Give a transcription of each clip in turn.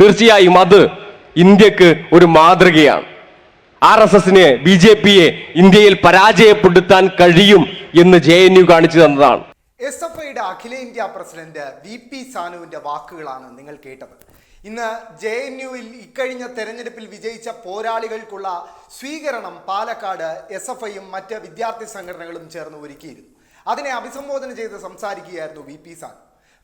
തീർച്ചയായും അത് ഇന്ത്യയ്ക്ക് ഒരു മാതൃകയാണ്. ആർ എസ് എസിന് ബി ജെ പിയെ ഇന്ത്യയിൽ പരാജയപ്പെടുത്താൻ കഴിയും എന്ന് ജെ എൻ യു കാണിച്ചു തന്നതാണ്. എസ് എഫ് ഐയുടെ അഖിലേന്ത്യാ പ്രസിഡന്റ് വി പി സാനുവിന്റെ വാക്കുകളാണ് നിങ്ങൾ കേട്ടത്. ഇന്ന് ജെ എൻ യുവിൽ ഇക്കഴിഞ്ഞ തെരഞ്ഞെടുപ്പിൽ വിജയിച്ച പോരാളികൾക്കുള്ള സ്വീകരണം പാലക്കാട് എസ് എഫ് ഐയും മറ്റ് വിദ്യാർത്ഥി സംഘടനകളും ചേർന്ന് ഒരുക്കിയിരുന്നു. അതിനെ അഭിസംബോധന ചെയ്ത് സംസാരിക്കുകയായിരുന്നു വി പി സാനു.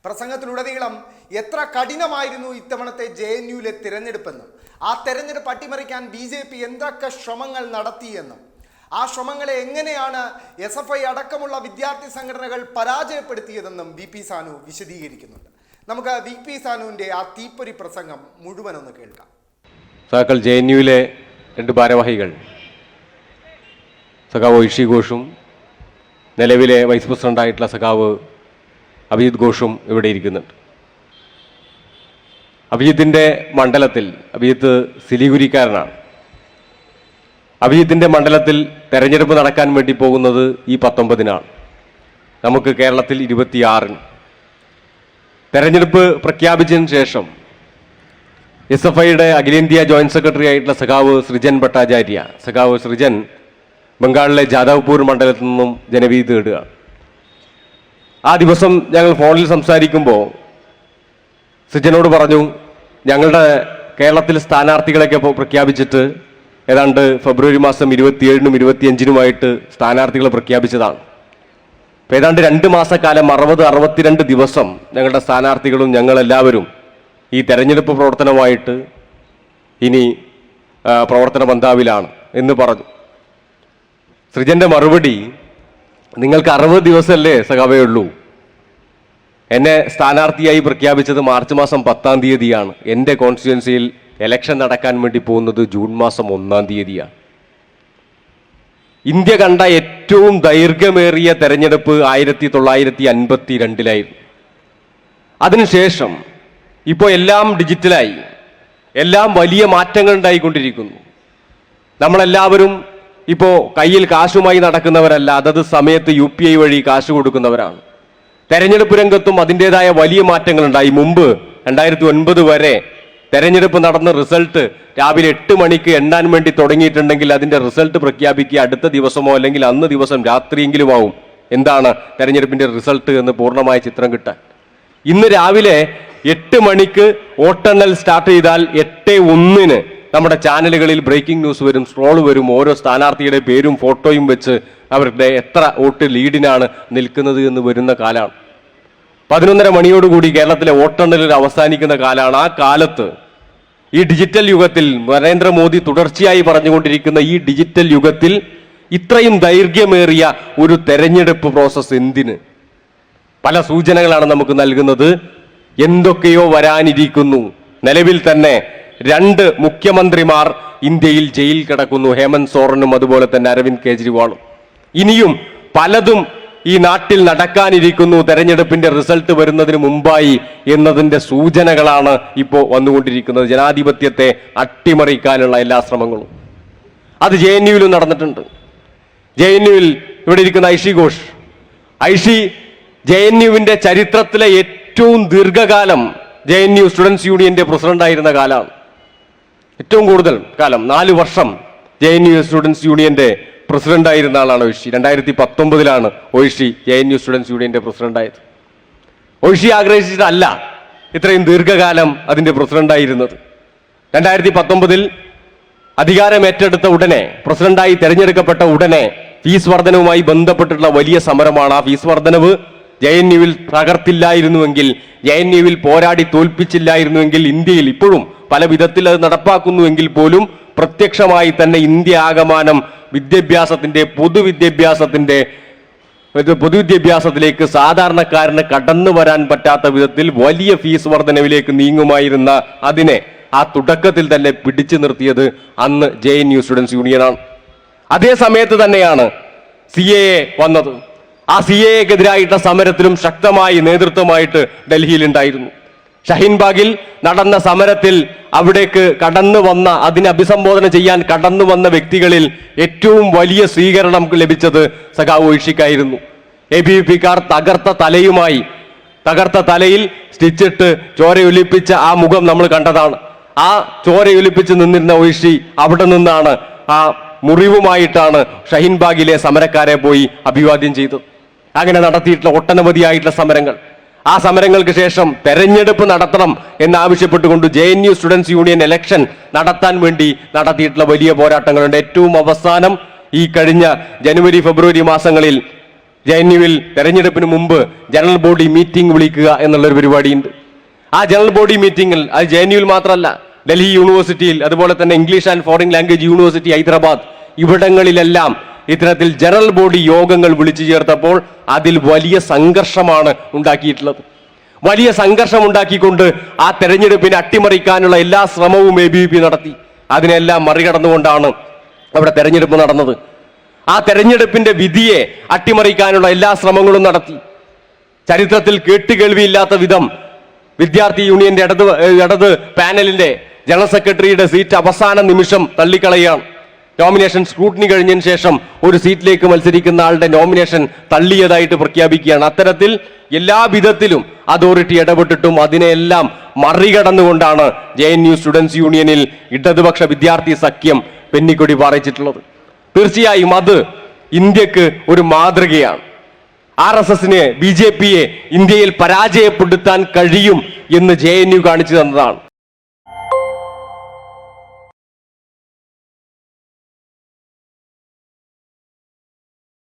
പ്രസംഗത്തിലുടനീളം എത്ര കഠിനമായിരുന്നു ഇത്തവണത്തെ ജെ എൻ യുവിലെ തിരഞ്ഞെടുപ്പെന്നും ആ തെരഞ്ഞെടുപ്പ് അട്ടിമറിക്കാൻ ബി ജെ പി എന്തൊക്കെ ശ്രമങ്ങൾ നടത്തിയെന്നും ആ ശ്രമങ്ങളെ എങ്ങനെയാണ് എസ് എഫ് ഐ അടക്കമുള്ള വിദ്യാർത്ഥി സംഘടനകൾ പരാജയപ്പെടുത്തിയതെന്നും വി പി സാനു വിശദീകരിക്കുന്നുണ്ട്. നമുക്ക് വി പി സാനുവിന്റെ ആ തീപ്പൊരി പ്രസംഗം മുഴുവനൊന്ന് കേൾക്കാം. സഹാക്കൾ ജെ എൻ യുവിലെ രണ്ട് ഭാരവാഹികൾ സഖാവ് ഐഷി ഘോഷും നിലവിലെ വൈസ് പ്രസിഡന്റായിട്ടുള്ള സഖാവ് അഭിജിത് ഘോഷും ഇവിടെ ഇരിക്കുന്നുണ്ട്. അഭിജിത്തിന്റെ മണ്ഡലത്തിൽ അഭിജിത്ത് സിലിഗുരിക്കാരനാണ്. അഭിജിത്തിന്റെ മണ്ഡലത്തിൽ തെരഞ്ഞെടുപ്പ് നടക്കാൻ വേണ്ടി പോകുന്നത് ഈ പത്തൊമ്പതിനാണ്. നമുക്ക് കേരളത്തിൽ ഇരുപത്തിയാറിന്. തെരഞ്ഞെടുപ്പ് പ്രഖ്യാപിച്ചതിന് ശേഷം എസ് എഫ് ഐയുടെ അഖിലേന്ത്യാ ജോയിന്റ് സെക്രട്ടറി ആയിട്ടുള്ള സഖാവ് സൃജൻ ഭട്ടാചാര്യ സഖാവ് സൃജൻ ബംഗാളിലെ ജാദവ്പൂർ മണ്ഡലത്തിൽ നിന്നും ജനവിധി തേടുക ആ ദിവസം ഞങ്ങൾ ഫോണിൽ സംസാരിക്കുമ്പോൾ സിജനോട് പറഞ്ഞു ഞങ്ങളുടെ കേരളത്തിലെ സ്ഥാനാർത്ഥികളൊക്കെ ഇപ്പോൾ പ്രഖ്യാപിച്ചിട്ട് ഏതാണ്ട് ഫെബ്രുവരി മാസം ഇരുപത്തിയേഴിനും ഇരുപത്തിയഞ്ചിനുമായിട്ട് സ്ഥാനാർത്ഥികളെ പ്രഖ്യാപിച്ചതാണ്. അപ്പോൾ ഏതാണ്ട് രണ്ട് മാസക്കാലം അറുപത് അറുപത്തിരണ്ട് ദിവസം ഞങ്ങളുടെ സ്ഥാനാർത്ഥികളും ഞങ്ങളെല്ലാവരും ഈ തെരഞ്ഞെടുപ്പ് പ്രവർത്തനമായിട്ട് ഇനി പ്രവർത്തന പന്താവിലാണ് എന്ന് പറഞ്ഞു. സൃജന്റെ മറുപടി നിങ്ങൾക്ക് അറുപത് ദിവസമല്ലേ സഖാവേ ഉള്ളൂ എന്നെ സ്ഥാനാർത്ഥിയായി പ്രഖ്യാപിച്ചത് മാർച്ച് മാസം പത്താം തീയതിയാണ്. എന്റെ കോൺസ്റ്റിറ്റ്യുവൻസിയിൽ എലക്ഷൻ നടക്കാൻ വേണ്ടി പോകുന്നത് ജൂൺ മാസം ഒന്നാം തീയതിയാണ്. ഇന്ത്യ കണ്ട ഏറ്റവും ദൈർഘ്യമേറിയ തെരഞ്ഞെടുപ്പ് ആയിരത്തി തൊള്ളായിരത്തി അൻപത്തി രണ്ടിലായിരുന്നു അതിനുശേഷം ഇപ്പോൾ എല്ലാം ഡിജിറ്റലായി. എല്ലാം വലിയ മാറ്റങ്ങൾ ഉണ്ടായിക്കൊണ്ടിരിക്കുന്നു. നമ്മളെല്ലാവരും ഇപ്പോൾ കയ്യിൽ കാശുമായി നടക്കുന്നവരല്ല അതത് സമയത്ത് യു പി ഐ വഴി കാശ് കൊടുക്കുന്നവരാണ്. തെരഞ്ഞെടുപ്പ് രംഗത്തും അതിന്റെതായ വലിയ മാറ്റങ്ങൾ ഉണ്ടായി മുമ്പ് രണ്ടായിരത്തി ഒൻപത് വരെ തെരഞ്ഞെടുപ്പ് നടന്ന റിസൾട്ട് രാവിലെ എട്ട് മണിക്ക് എണ്ണാൻ വേണ്ടി തുടങ്ങിയിട്ടുണ്ടെങ്കിൽ അതിന്റെ റിസൾട്ട് പ്രഖ്യാപിക്കുക അടുത്ത ദിവസമോ അല്ലെങ്കിൽ അന്ന് ദിവസം രാത്രിയെങ്കിലും ആവും. എന്താണ് തെരഞ്ഞെടുപ്പിന്റെ റിസൾട്ട് എന്ന് പൂർണമായ ചിത്രം കിട്ടാൻ. ഇന്ന് രാവിലെ എട്ട് മണിക്ക് വോട്ടെണ്ണൽ സ്റ്റാർട്ട് ചെയ്താൽ എട്ട് ഒന്നിന് നമ്മുടെ ചാനലുകളിൽ ബ്രേക്കിംഗ് ന്യൂസ് വരും സ്ക്രോൾ വരും ഓരോ സ്ഥാനാർത്ഥിയുടെ പേരും ഫോട്ടോയും വെച്ച് അവരുടെ എത്ര വോട്ട് ലീഡിനാണ് നിൽക്കുന്നത് എന്ന് വരുന്ന കാലമാണ്. പതിനൊന്നര മണിയോടുകൂടി കേരളത്തിലെ വോട്ടെണ്ണലിൽ അവസാനിക്കുന്ന കാലമാണ്. ആ കാലത്ത് ഈ ഡിജിറ്റൽ യുഗത്തിൽ നരേന്ദ്രമോദി തുടർച്ചയായി പറഞ്ഞുകൊണ്ടിരിക്കുന്ന ഈ ഡിജിറ്റൽ യുഗത്തിൽ ഇത്രയും ദൈർഘ്യമേറിയ ഒരു തെരഞ്ഞെടുപ്പ് പ്രോസസ്സ് എന്തിന്? പല സൂചനകളാണ് നമുക്ക് നൽകുന്നത്. എന്തൊക്കെയോ വരാനിരിക്കുന്നു. നിലവിൽ തന്നെ രണ്ട് മുഖ്യമന്ത്രിമാർ ഇന്ത്യയിൽ ജയിൽ കിടക്കുന്നു. ഹേമന്ത് സോറനും അതുപോലെ തന്നെ അരവിന്ദ് കെജ്രിവാളും. ഇനിയും പലതും ഈ നാട്ടിൽ നടക്കാനിരിക്കുന്നു. തെരഞ്ഞെടുപ്പിന്റെ റിസൾട്ട് വരുന്നതിന് മുമ്പായി എന്നതിന്റെ സൂചനകളാണ് ഇപ്പോൾ വന്നുകൊണ്ടിരിക്കുന്നത്. ജനാധിപത്യത്തെ അട്ടിമറിക്കാനുള്ള എല്ലാ ശ്രമങ്ങളും. അത് ജെ എൻ യുവിലും നടന്നിട്ടുണ്ട്. ജെ എൻ യുവിൽ ഇവിടെ ഇരിക്കുന്ന ഐഷി ഘോഷ്. ഐഷി ജെ എൻ യുവിന്റെ ചരിത്രത്തിലെ ഏറ്റവും ദീർഘകാലം ജെ എൻ യു സ്റ്റുഡൻസ് യൂണിയന്റെ പ്രസിഡന്റായിരുന്ന കാലമാണ്. ഏറ്റവും കൂടുതൽ കാലം നാല് വർഷം ജെ എൻ യു സ്റ്റുഡൻസ് യൂണിയന്റെ പ്രസിഡന്റ് ആയിരുന്ന ആളാണ് ഒഴിഷി. രണ്ടായിരത്തി പത്തൊമ്പതിലാണ് ഒഴിഷി ജെ എൻ യു സ്റ്റുഡൻസ് യൂണിയന്റെ പ്രസിഡന്റായത് ഒഴിഷി ആഗ്രഹിച്ചിട്ടല്ല ഇത്രയും ദീർഘകാലം അതിന്റെ പ്രസിഡന്റായിരുന്നത് രണ്ടായിരത്തി പത്തൊമ്പതിൽ അധികാരം ഏറ്റെടുത്ത ഉടനെ പ്രസിഡന്റായി തെരഞ്ഞെടുക്കപ്പെട്ട ഉടനെ ഫീസ് വർധനവുമായി ബന്ധപ്പെട്ടിട്ടുള്ള വലിയ സമരമാണ്. ആ ഫീസ് വർധനവ് ജെ എൻ യുവിൽ തകർത്തില്ലായിരുന്നുവെങ്കിൽ ജെ എൻ യുവിൽ പോരാടി തോൽപ്പിച്ചില്ലായിരുന്നുവെങ്കിൽ ഇന്ത്യയിൽ ഇപ്പോഴും പല വിധത്തിൽ അത് നടപ്പാക്കുന്നുവെങ്കിൽ പോലും പ്രത്യക്ഷമായി തന്നെ ഇന്ത്യ ആകമാനം വിദ്യാഭ്യാസത്തിന്റെ പൊതുവിദ്യാഭ്യാസത്തിന്റെ പൊതുവിദ്യാഭ്യാസത്തിലേക്ക് സാധാരണക്കാരന് കടന്നു വരാൻ പറ്റാത്ത വിധത്തിൽ വലിയ ഫീസ് വർധനവിലേക്ക് നീങ്ങുമായിരുന്ന അതിനെ ആ തുടക്കത്തിൽ തന്നെ പിടിച്ചു നിർത്തിയത് അന്ന് ജെ എൻ യു സ്റ്റുഡൻസ് യൂണിയനാണ്. അതേ സമയത്ത് തന്നെയാണ് സി എ വന്നത്. ആ സി എ എക്കെതിരായിട്ടുള്ള സമരത്തിലും ശക്തമായി നേതൃത്വമായിട്ട് ഡൽഹിയിൽ ഉണ്ടായിരുന്നു ഷഹീൻബാഗിൽ നടന്ന സമരത്തിൽ അവിടേക്ക് കടന്നു വന്ന അതിനെ അഭിസംബോധന ചെയ്യാൻ കടന്നു വന്ന വ്യക്തികളിൽ ഏറ്റവും വലിയ സ്വീകരണം ലഭിച്ചത് സഖാവ് ഒഴിഷിക്കായിരുന്നു. എ ബി പി കാർ തകർത്ത തലയുമായി തകർത്ത തലയിൽ സ്റ്റിച്ചിട്ട് ചോരയൊലിപ്പിച്ച ആ മുഖം നമ്മൾ കണ്ടതാണ്. ആ ചോരയൊലിപ്പിച്ച് നിന്നിരുന്ന ഒഴിഷി അവിടെ നിന്നാണ് ആ മുറിവുമായിട്ടാണ് ഷഹീൻബാഗിലെ സമരക്കാരെ പോയി അഭിവാദ്യം ചെയ്തത്. അങ്ങനെ നടത്തിയിട്ടുള്ള ഒട്ടനവധിയായിട്ടുള്ള സമരങ്ങൾ. ആ സമരങ്ങൾക്ക് ശേഷം തെരഞ്ഞെടുപ്പ് നടത്തണം എന്നാവശ്യപ്പെട്ടുകൊണ്ട് J N U students union election നടത്താൻ വേണ്ടി നടത്തിയിട്ടുള്ള വലിയ പോരാട്ടങ്ങളുണ്ട്. ഏറ്റവും അവസാനം ഈ കഴിഞ്ഞ ജനുവരി ഫെബ്രുവരി മാസങ്ങളിൽ ജെ എൻ യുവിൽ തെരഞ്ഞെടുപ്പിന് മുമ്പ് ജനറൽ ബോഡി മീറ്റിംഗ് വിളിക്കുക എന്നുള്ളൊരു പരിപാടിയുണ്ട്. ആ ജനറൽ ബോഡി മീറ്റിംഗിൽ അത് ജെ എൻ യുവിൽ മാത്രമല്ല ഡൽഹി യൂണിവേഴ്സിറ്റിയിൽ അതുപോലെ തന്നെ English and foreign language university Hyderabad ഇവിടങ്ങളിലെല്ലാം ഇത്തരത്തിൽ ജനറൽ ബോഡി യോഗങ്ങൾ വിളിച്ചു ചേർത്തപ്പോൾ അതിൽ വലിയ സംഘർഷമാണ് ഉണ്ടാക്കിയിട്ടുള്ളത്. വലിയ സംഘർഷം ഉണ്ടാക്കിക്കൊണ്ട് ആ തെരഞ്ഞെടുപ്പിനെ അട്ടിമറിക്കാനുള്ള എല്ലാ ശ്രമവും എ ബി പി നടത്തി. അതിനെല്ലാം മറികടന്നുകൊണ്ടാണ് അവിടെ തെരഞ്ഞെടുപ്പ് നടന്നത്. ആ തെരഞ്ഞെടുപ്പിന്റെ വിധിയെ അട്ടിമറിക്കാനുള്ള എല്ലാ ശ്രമങ്ങളും നടത്തി. ചരിത്രത്തിൽ കേട്ടുകേൾവിയില്ലാത്ത വിധം വിദ്യാർത്ഥി യൂണിയന്റെ ഇടത് ഇടത് പാനലിന്റെ ജനറൽ സെക്രട്ടറിയുടെ സീറ്റ് അവസാന നിമിഷം തള്ളിക്കളയാണ് നോമിനേഷൻ സ്ക്രൂട്ടിനി കഴിഞ്ഞതിന് ശേഷം ഒരു സീറ്റിലേക്ക് മത്സരിക്കുന്ന ആളുടെ നോമിനേഷൻ തള്ളിയതായിട്ട് പ്രഖ്യാപിക്കുകയാണ്. അത്തരത്തിൽ എല്ലാ വിധത്തിലും അതോറിറ്റി ഇടപെട്ടിട്ടും അതിനെയെല്ലാം മറികടന്നുകൊണ്ടാണ് ജെ എൻ യു സ്റ്റുഡൻസ് യൂണിയനിൽ ഇടതുപക്ഷ വിദ്യാർത്ഥി സഖ്യം പെന്നിക്കൊടി പാറിച്ചിട്ടുള്ളത് തീർച്ചയായും അത് ഇന്ത്യയ്ക്ക് ഒരു മാതൃകയാണ്. ആർ എസ് എസിന് ബി ജെ പിയെ ഇന്ത്യയിൽ പരാജയപ്പെടുത്താൻ കഴിയും എന്ന് ജെ എൻ യു കാണിച്ചു തന്നതാണ്.